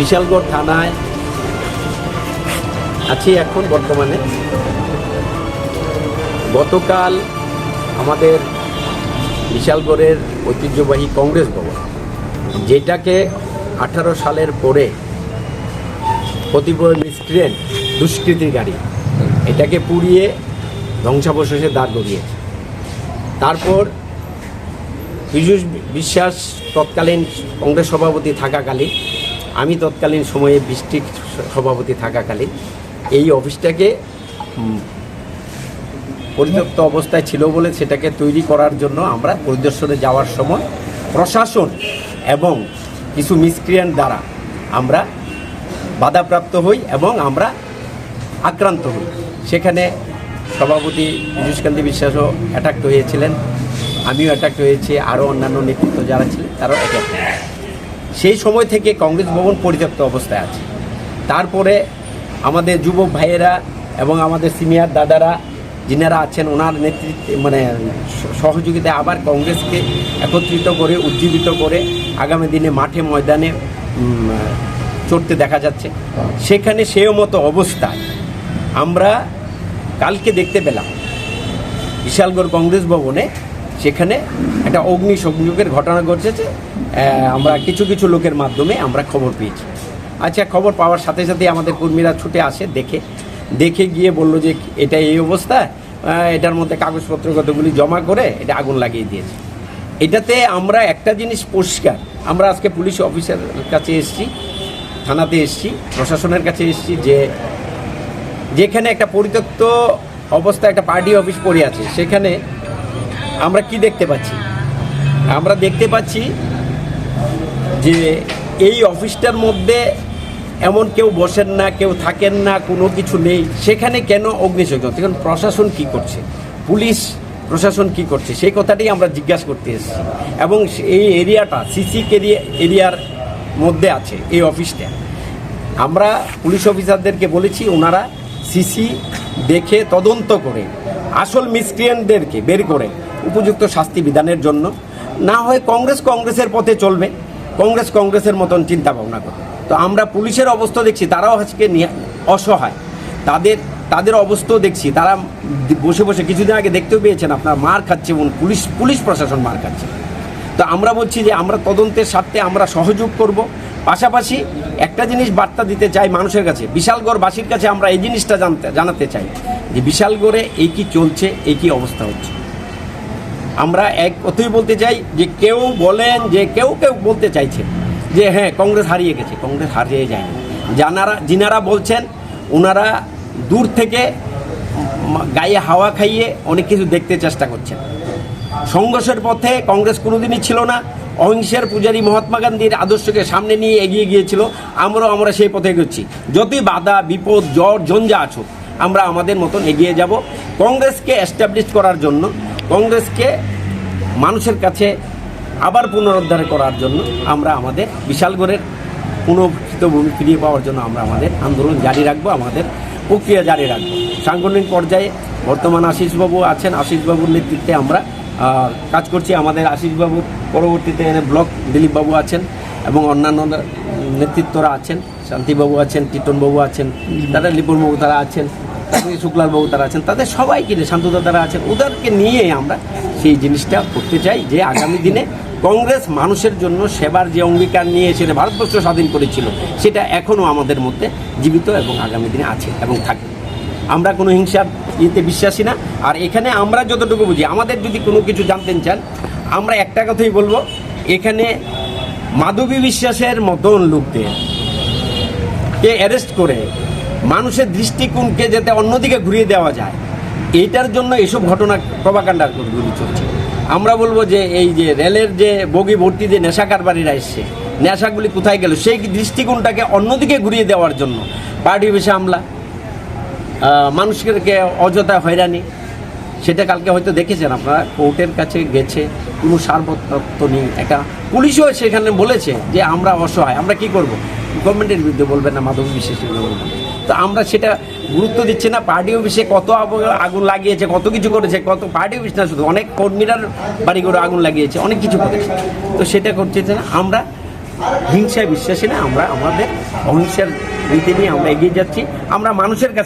বিশালগড় থানায় আছি এখন বর্তমানে। গতকাল আমাদের বিশালগড়ের ঐতিহ্যবাহী কংগ্রেস ভবন, যেটাকে আঠারো সালের পরে কতিপয় মিসক্রিয়েন্ট দুষ্কৃতির গাড়ি, এটাকে পুড়িয়ে ধ্বংসাবশেষে দাঁড় করিয়েছে। তারপর পীযূষ বিশ্বাস তৎকালীন কংগ্রেস সভাপতি থাকাকালীন আমি তৎকালীন সময়ে ডিস্ট্রিক্ট সভাপতি থাকাকালীন এই অফিসটাকে পরিত্যক্ত অবস্থায় ছিল বলে সেটাকে তৈরি করার জন্য আমরা পরিদর্শনে যাওয়ার সময় প্রশাসন এবং কিছু মিসক্রিয়েন্ট দ্বারা আমরা বাধাপ্রাপ্ত হই এবং আমরা আক্রান্ত হই। সেখানে সভাপতি পীযূষকান্তি বিশ্বাসও অ্যাটাক্ট হয়েছিলেন। আমিও অ্যাটাক্ট হয়েছি। আরও অন্যান্য নেতৃত্ব যারা ছিলেন, তারাও অ্যাটাক্ট সেই সময় থেকে কংগ্রেস ভবন পরিত্যক্ত অবস্থায় আছে। তারপরে আমাদের যুবক ভাইয়েরা এবং আমাদের সিনিয়র দাদারা যিনারা আছেন, ওনার নেতৃত্বে মানে সহযোগিতায় আবার কংগ্রেসকে একত্রিত করে, উজ্জীবিত করে আগামী দিনে মাঠে ময়দানে চড়তে দেখা যাচ্ছে। সেখানে সেও মতো অবস্থায় আমরা কালকে দেখতে পেলাম বিশালগড় কংগ্রেস ভবনে সেখানে একটা অগ্নি সংযোগের ঘটনা ঘটেছে। আমরা কিছু কিছু লোকের মাধ্যমে আমরা খবর পেয়েছি। আচ্ছা খবর পাওয়ার সাথে সাথে আমাদের কর্মীরা ছুটে আসে, দেখে। দেখে গিয়ে বলল যে, এটা এই অবস্থা। এটার মধ্যে কাগজপত্র কতগুলি জমা করে এটা আগুন লাগিয়ে দিয়েছে। এটাতে আমরা একটা জিনিস পরিষ্কার। আমরা আজকে পুলিশ অফিসারের কাছে এসেছি, থানাতে এসেছি, প্রশাসনের কাছে এসেছি যে, যেখানে একটা পরিত্যক্ত অবস্থায় একটা পার্টি অফিস পড়ে আছে, সেখানে আমরা কি দেখতে পাচ্ছি? আমরা দেখতে পাচ্ছি যে এই অফিসটার মধ্যে এমন কেউ বসেন না, কেউ থাকেন না, কোনো কিছু নেই। সেখানে কেন অগ্নিসংযোগ? এখন প্রশাসন কি করছে? পুলিশ প্রশাসন কি করছে? সেই কথাটাই আমরা জিজ্ঞাসা করতে এসেছি। এবং এই এরিয়াটা, সিসি এরিয়ার মধ্যে আছে এই অফিসটা। আমরা পুলিশ অফিসারদেরকে বলেছি, ওনারা সিসি দেখে তদন্ত করে আসল মিসক্রিয়েন্টদেরকে বের করে উপযুক্ত শাস্তি বিধানের জন্য। না হয় কংগ্রেস কংগ্রেসের পথে চলবে। কংগ্রেস কংগ্রেসের মতন চিন্তা ভাবনা করবে। তো আমরা পুলিশের অবস্থা দেখছি, তারাও আজকে অসহায়। তাদের তাদের অবস্থাও দেখছি। তারা বসে বসে কিছুদিন আগে দেখতেও পেয়েছেন, আপনার মার খাচ্ছে এবং পুলিশ পুলিশ প্রশাসন মার খাচ্ছে। তো আমরা বলছি যে আমরা তদন্তের স্বার্থে আমরা সহযোগ করব। পাশাপাশি একটা জিনিস বার্তা দিতে চাই মানুষের কাছে। বিশালগড়বাসীর কাছে আমরা এই জিনিসটা জানতে, জানাতে চাই। যে বিশালগড়ে এই কি চলছে এই কি অবস্থা হচ্ছে। আমরা এক কথাই বলতে চাই যে কেউ বলেন যে কেউ কেউ বলতে চাইছে যে হ্যাঁ কংগ্রেস হারিয়ে গেছে, কংগ্রেস হারিয়ে যায়নি। জানারা, যিনারা বলছেন, ওনারা দূর থেকে গায়ে হাওয়া খাইয়ে অনেক কিছু দেখতে চেষ্টা করছেন। সংঘর্ষের পথে কংগ্রেস কোনোদিনই ছিল না। অহিংসার পূজারী মহাত্মা গান্ধীর আদর্শকে সামনে নিয়ে এগিয়ে গিয়েছিল। আমরাও, আমরা সেই পথে এগোচ্ছি। যতই বাধা, বিপদ, জ্বর জঞ্জা আছো আমরা আমাদের মতন এগিয়ে যাব। কংগ্রেসকে এস্টাবলিশ করার জন্য, কংগ্রেসকে মানুষের কাছে আবার পুনরুদ্ধার করার জন্য আমরা আমাদের বিশালগড়ের পুনঃস্থিত ভূমি ফিরিয়ে পাওয়ার জন্য আমরা আমাদের আন্দোলন জারি রাখব, আমাদের প্রক্রিয়া জারি রাখব। সাংগঠনিক পর্যায়ে বর্তমান আশিসবাবু আছেন, আশিসবাবুর নেতৃত্বে আমরা কাজ করছি। আমাদের আশিসবাবুর পরবর্তীতে এনে ব্লক দিলীপবাবু আছেন এবং অন্যান্য নেতৃত্বরা আছেন। শান্তিবাবু আছেন, টিটনবাবু আছেন, তারা লিপুনবাবু তারা আছেন। শুক্লালবাবু তারা আছেন, তাদের সবাইকে নিয়ে, শান্তদা তারা আছেন, ওদেরকে নিয়ে আমরা সেই জিনিসটা করতে চাই যে আগামী দিনে কংগ্রেস মানুষের জন্য সেবার যে অঙ্গীকার নিয়ে ভারতবর্ষ স্বাধীন করেছিল, সেটা এখনও আমাদের মধ্যে জীবিত এবং আগামী দিনে আছে এবং থাকবে। আমরা কোনো হিংসার ইয়েতে বিশ্বাসী না, আর এখানে আমরা যতটুকু বুঝি, আমাদের যদি কোনো কিছু জানতেন চান, আমরা একটা কথাই বলব, এখানে মাধবী বিশ্বাসের মতন লোকদের কে অ্যারেস্ট করে মানুষের দৃষ্টিকোণকে যাতে অন্যদিকে ঘুরিয়ে দেওয়া যায় এইটার জন্য এসব ঘটনা প্রভাকাণ্ডার গুলি চলছে। আমরা বলব যে এই যে রেলের যে বগি ভর্তি যে নেশা কারবারিরা এসছে, নেশাগুলি কোথায় গেল, সেই দৃষ্টিকোণটাকে অন্যদিকে ঘুরিয়ে দেওয়ার জন্য পার্টি অফিসে হামলা মানুষকে অযথা হয়রানি, সেটা কালকে হয়তো দেখেছেন আপনারা, কোর্টের কাছে গেছে, কোনো সারবত্ত নেই, একটা পুলিশও সেখানে বলেছে যে আমরা অসহায়, আমরা কি করব? গভর্নমেন্টের বিরুদ্ধে বলবেন না, মাধব বিশ্বাসের বিরুদ্ধে তো আমরা সেটা গুরুত্ব দিচ্ছি না পার্টি অফিসে কত আগুন লাগিয়েছে, কত কিছু করেছে, কত পার্টি অফিস না, শুধু অনেক কর্মীরার বাড়িঘরে আগুন লাগিয়েছে, অনেক কিছু করেছে। তো সেটা করছে না, আমরা হিংসায় বিশ্বাসী না, আমরা আমাদের অহিংসার নীতি নিয়ে আমরা এগিয়ে যাচ্ছি, আমরা মানুষের কাছে